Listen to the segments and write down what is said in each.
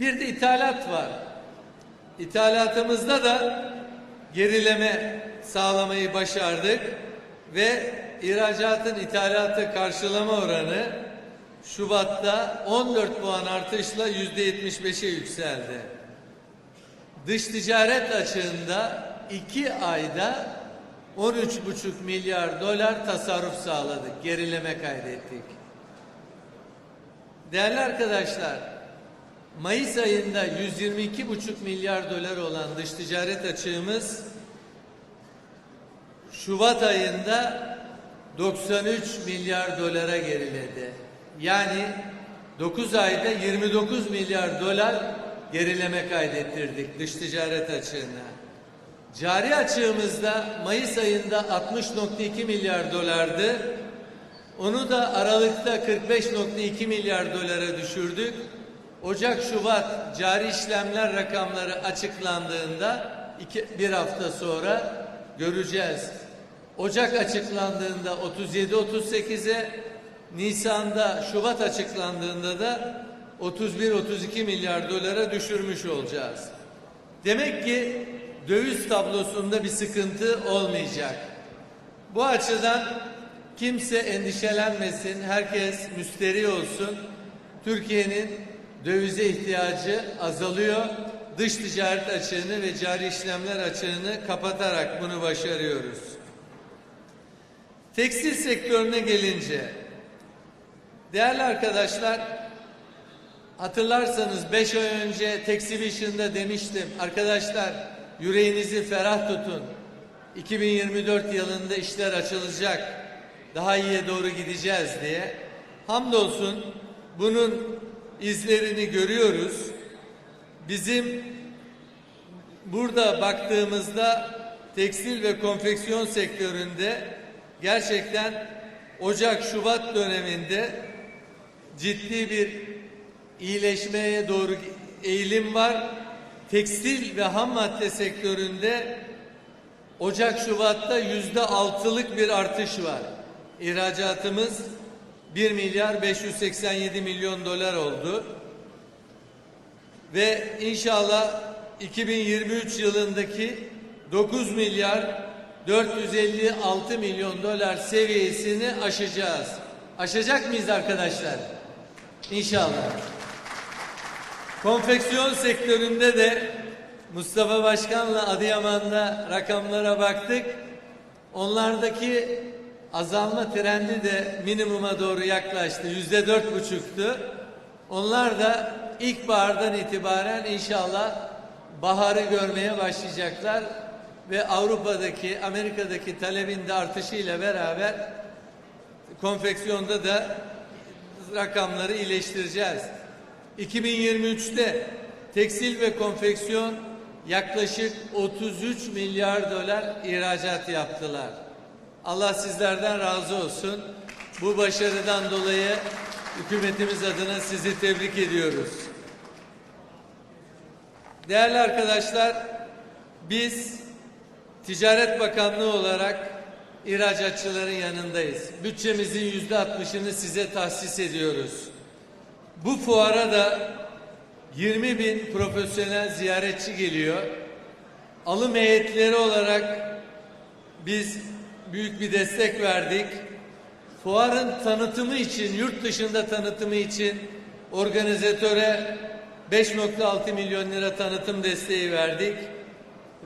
Bir de ithalat var. İthalatımızda da gerileme sağlamayı başardık ve ihracatın ithalatı karşılama oranı Şubat'ta 14 puan artışla yüzde 75'e yükseldi. Dış ticaret açığında iki ayda 13,5 milyar dolar tasarruf sağladık, gerileme kaydettik. Değerli arkadaşlar, Mayıs ayında 122,5 milyar dolar olan dış ticaret açığımız Şubat ayında 93 milyar dolara geriledi. Yani 9 ayda 29 milyar dolar gerileme kaydettirdik dış ticaret açığına. Cari açığımızda Mayıs ayında 60.2 milyar dolardı. Onu da Aralık'ta 45.2 milyar dolara düşürdük. Ocak Şubat cari işlemler rakamları açıklandığında iki, bir hafta sonra göreceğiz. Ocak açıklandığında 37-38'e, Nisan'da Şubat açıklandığında da 31-32 milyar dolara düşürmüş olacağız. Demek ki döviz tablosunda bir sıkıntı olmayacak. Bu açıdan kimse endişelenmesin, herkes müsteri olsun. Türkiye'nin dövize ihtiyacı azalıyor. Dış ticaret açığını ve cari işlemler açığını kapatarak bunu başarıyoruz. Tekstil sektörüne gelince değerli arkadaşlar hatırlarsanız 5 ay önce Tekstil işinde demiştim arkadaşlar yüreğinizi ferah tutun. 2024 yılında işler açılacak. Daha iyiye doğru gideceğiz diye. Hamdolsun bunun izlerini görüyoruz. Bizim burada baktığımızda tekstil ve konfeksiyon sektöründe gerçekten Ocak-Şubat döneminde ciddi bir iyileşmeye doğru eğilim var. Tekstil ve ham madde sektöründe Ocak-Şubat'ta yüzde altılık bir artış var. İhracatımız 1 milyar 587 milyon dolar oldu. Ve inşallah 2023 yılındaki 9 milyar 456 milyon dolar seviyesini aşacağız. Aşacak mıyız arkadaşlar? İnşallah. Konfeksiyon sektöründe de Mustafa Başkan'la Adıyaman'da rakamlara baktık. Onlardaki azalma trendi de minimuma doğru yaklaştı. Yüzde dört buçuktu. Onlar da ilkbahardan itibaren inşallah baharı görmeye başlayacaklar ve Avrupa'daki, Amerika'daki talebin de artışıyla beraber konfeksiyonda da rakamları iyileştireceğiz. 2023'te tekstil ve konfeksiyon yaklaşık 33 milyar dolar ihracat yaptılar. Allah sizlerden razı olsun. Bu başarıdan dolayı hükümetimiz adına sizi tebrik ediyoruz. Değerli arkadaşlar, biz Ticaret Bakanlığı olarak ihracatçıların yanındayız. Bütçemizin yüzde altmışını size tahsis ediyoruz. Bu fuara da 20 bin profesyonel ziyaretçi geliyor. Alım heyetleri olarak biz büyük bir destek verdik. Fuarın tanıtımı için, yurt dışında tanıtımı için organizatöre 5.6 milyon lira tanıtım desteği verdik.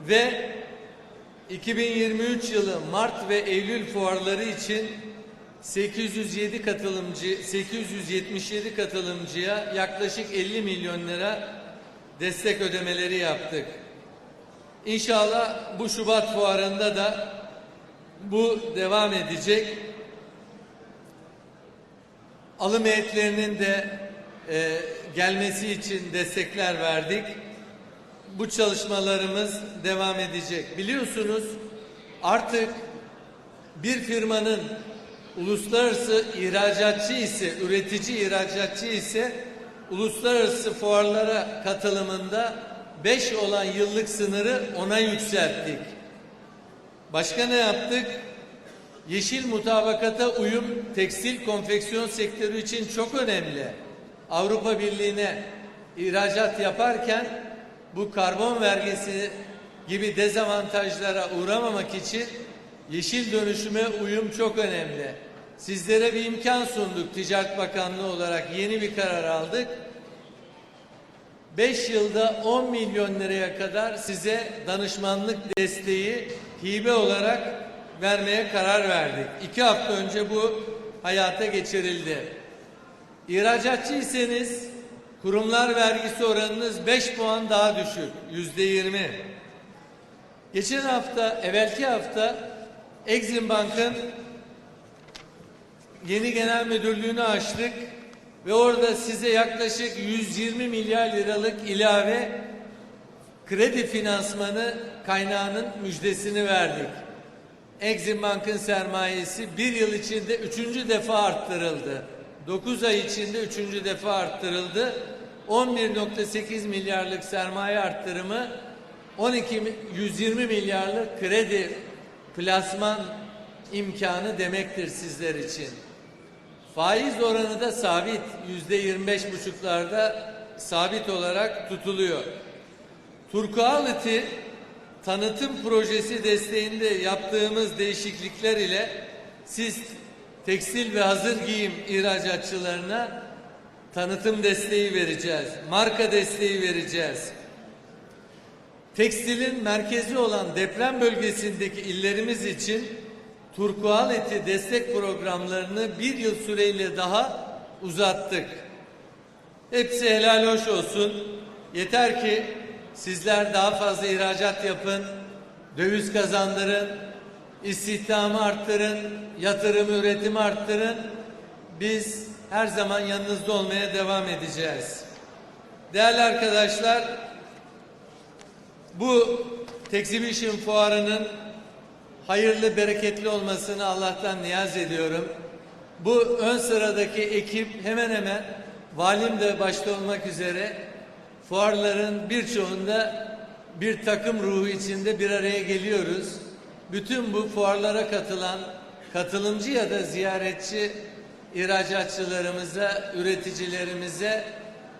Ve 2023 yılı Mart ve Eylül fuarları için 807 katılımcı 877 katılımcıya yaklaşık 50 milyon lira destek ödemeleri yaptık. İnşallah bu Şubat fuarında da bu devam edecek. Alım heyetlerinin de e, gelmesi için destekler verdik. Bu çalışmalarımız devam edecek. Biliyorsunuz artık bir firmanın uluslararası ihracatçı ise, üretici ihracatçı ise uluslararası fuarlara katılımında 5 olan yıllık sınırı ona yükselttik. Başka ne yaptık? Yeşil mutabakata uyum tekstil konfeksiyon sektörü için çok önemli. Avrupa Birliği'ne ihracat yaparken bu karbon vergisi gibi dezavantajlara uğramamak için yeşil dönüşüme uyum çok önemli. Sizlere bir imkan sunduk Ticaret Bakanlığı olarak yeni bir karar aldık. 5 yılda 10 milyon liraya kadar size danışmanlık desteği hibe olarak vermeye karar verdik. İki hafta önce bu hayata geçirildi. İhracatçıysanız kurumlar vergisi oranınız 5 puan daha düşük. Yüzde 20. Geçen hafta, evvelki hafta Exim Bank'ın yeni genel müdürlüğünü açtık ve orada size yaklaşık 120 milyar liralık ilave kredi finansmanı kaynağının müjdesini verdik. Exim Bank'ın sermayesi bir yıl içinde üçüncü defa arttırıldı. 9 ay içinde üçüncü defa arttırıldı. 11.8 milyarlık sermaye arttırımı 12 mi- 120 milyarlık kredi plasman imkanı demektir sizler için. Faiz oranı da sabit yüzde 25 buçuklarda sabit olarak tutuluyor. Turkuality tanıtım projesi desteğinde yaptığımız değişiklikler ile siz tekstil ve hazır giyim ihracatçılarına tanıtım desteği vereceğiz. Marka desteği vereceğiz. Tekstilin merkezi olan deprem bölgesindeki illerimiz için Turkuality destek programlarını bir yıl süreyle daha uzattık. Hepsi helal hoş olsun. Yeter ki sizler daha fazla ihracat yapın, döviz kazandırın, istihdamı arttırın, yatırım üretimi arttırın. Biz her zaman yanınızda olmaya devam edeceğiz. Değerli arkadaşlar, bu Exhibition Fuarı'nın hayırlı, bereketli olmasını Allah'tan niyaz ediyorum. Bu ön sıradaki ekip hemen hemen valim de başta olmak üzere fuarların birçoğunda bir takım ruhu içinde bir araya geliyoruz. Bütün bu fuarlara katılan katılımcı ya da ziyaretçi ihracatçılarımıza, üreticilerimize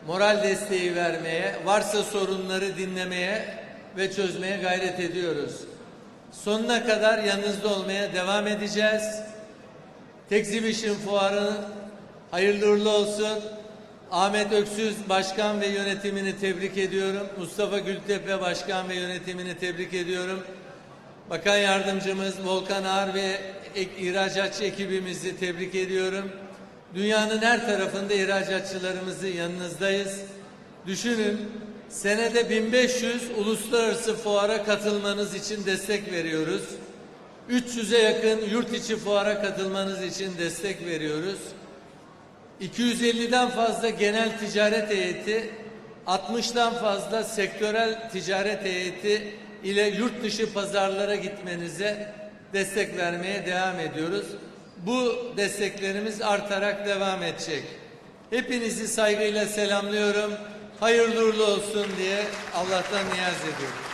moral desteği vermeye, varsa sorunları dinlemeye ve çözmeye gayret ediyoruz. Sonuna kadar yanınızda olmaya devam edeceğiz. Exhibition Fuarı hayırlı uğurlu olsun. Ahmet Öksüz Başkan ve yönetimini tebrik ediyorum. Mustafa Gültepe Başkan ve yönetimini tebrik ediyorum. Bakan Yardımcımız Volkan Ağar ve ihracatçı ekibimizi tebrik ediyorum. Dünyanın her tarafında ihracatçılarımızın yanınızdayız. Düşünün senede 1500 uluslararası fuara katılmanız için destek veriyoruz. 300'e yakın yurt içi fuara katılmanız için destek veriyoruz. 250'den fazla genel ticaret heyeti, 60'tan fazla sektörel ticaret heyeti ile yurt dışı pazarlara gitmenize destek vermeye devam ediyoruz. Bu desteklerimiz artarak devam edecek. Hepinizi saygıyla selamlıyorum. Hayırlı uğurlu olsun diye Allah'tan niyaz ediyorum.